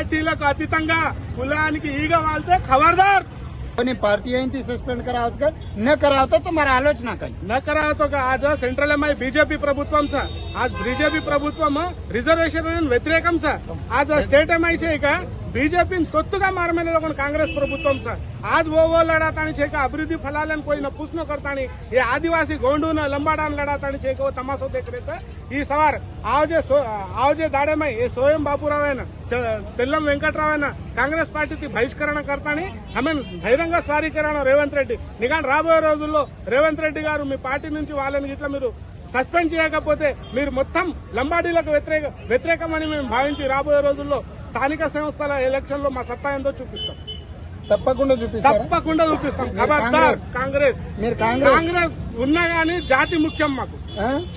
పార్టీలకు అతీతంగా కులానికి ఈగ వాళ్తే ఖబర్దార్ కొన్ని పార్టీ અહીંથી సస్పెండ్ કરાવત ન કરાવતો તો મારા આલોચના કરી ન કરાવતો કે આજ સેન્ટ્રલમાં બીજેપી પ્રભુત્વમ છે આજ બીજેપી પ્રભુત્વમાં રિઝર્વેશન વ્યતિરેકમ છે આજ સ્ટેટમાં છે કે బీజేపీని సొత్తుగా మారమనేది కాంగ్రెస్ ప్రభుత్వం సార్. ఆది वो वो लड़ातानी అభివృద్ధి का పోయిన फलालन कोई ఏ पूछनो करतानी లంబాడాన్ आदिवासी गोंडू न लंबाडान लड़ातानी छे का वो तमाशो देख रहे थे ये सवार తెల్లం వెంకట్రావు అయినా కాంగ్రెస్ పార్టీకి బహిష్కరణ కర్తని ఆమె బహిరంగ స్వారీకరణ రేవంత్ రెడ్డి. నికాని రాబోయే రోజుల్లో రేవంత్ రెడ్డి గారు మీ పార్టీ నుంచి వాళ్ళని ఇట్లా మీరు సస్పెండ్ చేయకపోతే మీరు మొత్తం లంబాడీలకు వ్యతిరేక వ్యతిరేకమని మేము భావించి రాబోయే రోజుల్లో స్థానిక సంస్థల ఎలక్షన్లో మా సత్తా ఏందో చూపిస్తాం. తప్పకుండా చూపిస్తారా? తప్పకుండా చూపిస్తాం. ఖబర్దార్ కాంగ్రెస్. కాంగ్రెస్ మీరు కాంగ్రెస్. ఉన్నా గానీ జాతి ముఖ్యం మాకు?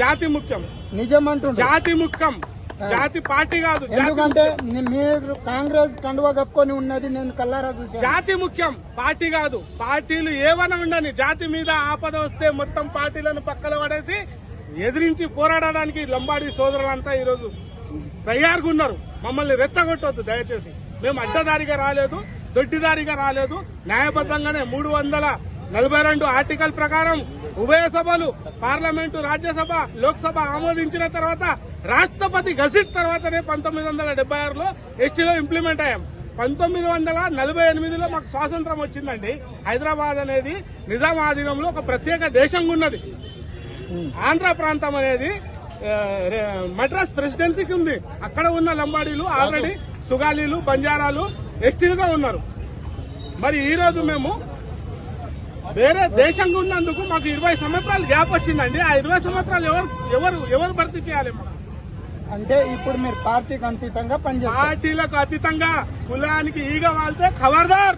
జాతి ముఖ్యం. నిజం అంటుండ్రు జాతి ముఖ్యం. జాతి పార్టీ కాదు ఎందుకంటే మీరు కాంగ్రెస్ కండువా కప్పుకొని ఉన్నది నేను కల్లారా చూశాను. జాతి ముఖ్యం పార్టీ కాదు. పార్టీలు ఏమైనా ఉండని జాతి మీద ఆపద వస్తే మొత్తం పార్టీలను పక్కన పడేసి ఎదిరించి పోరాడడానికి లంబాడి సోదరులంతా ఈరోజు తయారుగా ఉన్నారు. మమ్మల్ని రెచ్చగొట్టొద్దు దయచేసి. మేము అడ్డదారిగా రాలేదు దొడ్డిదారిగా రాలేదు. న్యాయబద్ధంగానే మూడు వందల నలభై రెండు ఆర్టికల్ ప్రకారం ఉభయ సభలు పార్లమెంటు రాజ్యసభ లోక్సభ ఆమోదించిన తర్వాత రాష్ట్రపతి గజిట్ తర్వాతనే పంతొమ్మిది వందల డెబ్బై ఆరులో ఎస్టీలో ఇంప్లిమెంట్ అయ్యాం. పంతొమ్మిది వందల నలభై ఎనిమిదిలో మాకు స్వాతంత్రం వచ్చిందండి. హైదరాబాద్ అనేది నిజాం ఆధీనంలో ఒక ప్రత్యేక దేశంగా ఉన్నది. ఆంధ్ర ప్రాంతం అనేది మద్రాస్ ప్రెసిడెన్సీకి ఉంది. అక్కడ ఉన్న లంబాడీలు ఆల్రెడీ సుగాలీలు బంజారాలు ఎస్టీలుగా ఉన్నారు. మరి ఈ రోజు మేము వేరే దేశంగా ఉన్నందుకు మాకు ఇరవై సంవత్సరాలు గ్యాప్ వచ్చిందండి. ఆ ఇరవై సంవత్సరాలు ఎవరు ఎవరు ఎవరు భర్తీ చేయాలి అంటే ఇప్పుడు మీరు పార్టీకి అతీతంగా పనిచేస్తారు. పార్టీలకు అతీతంగా కులానికి ఈగ వాళ్తే ఖబర్దార్.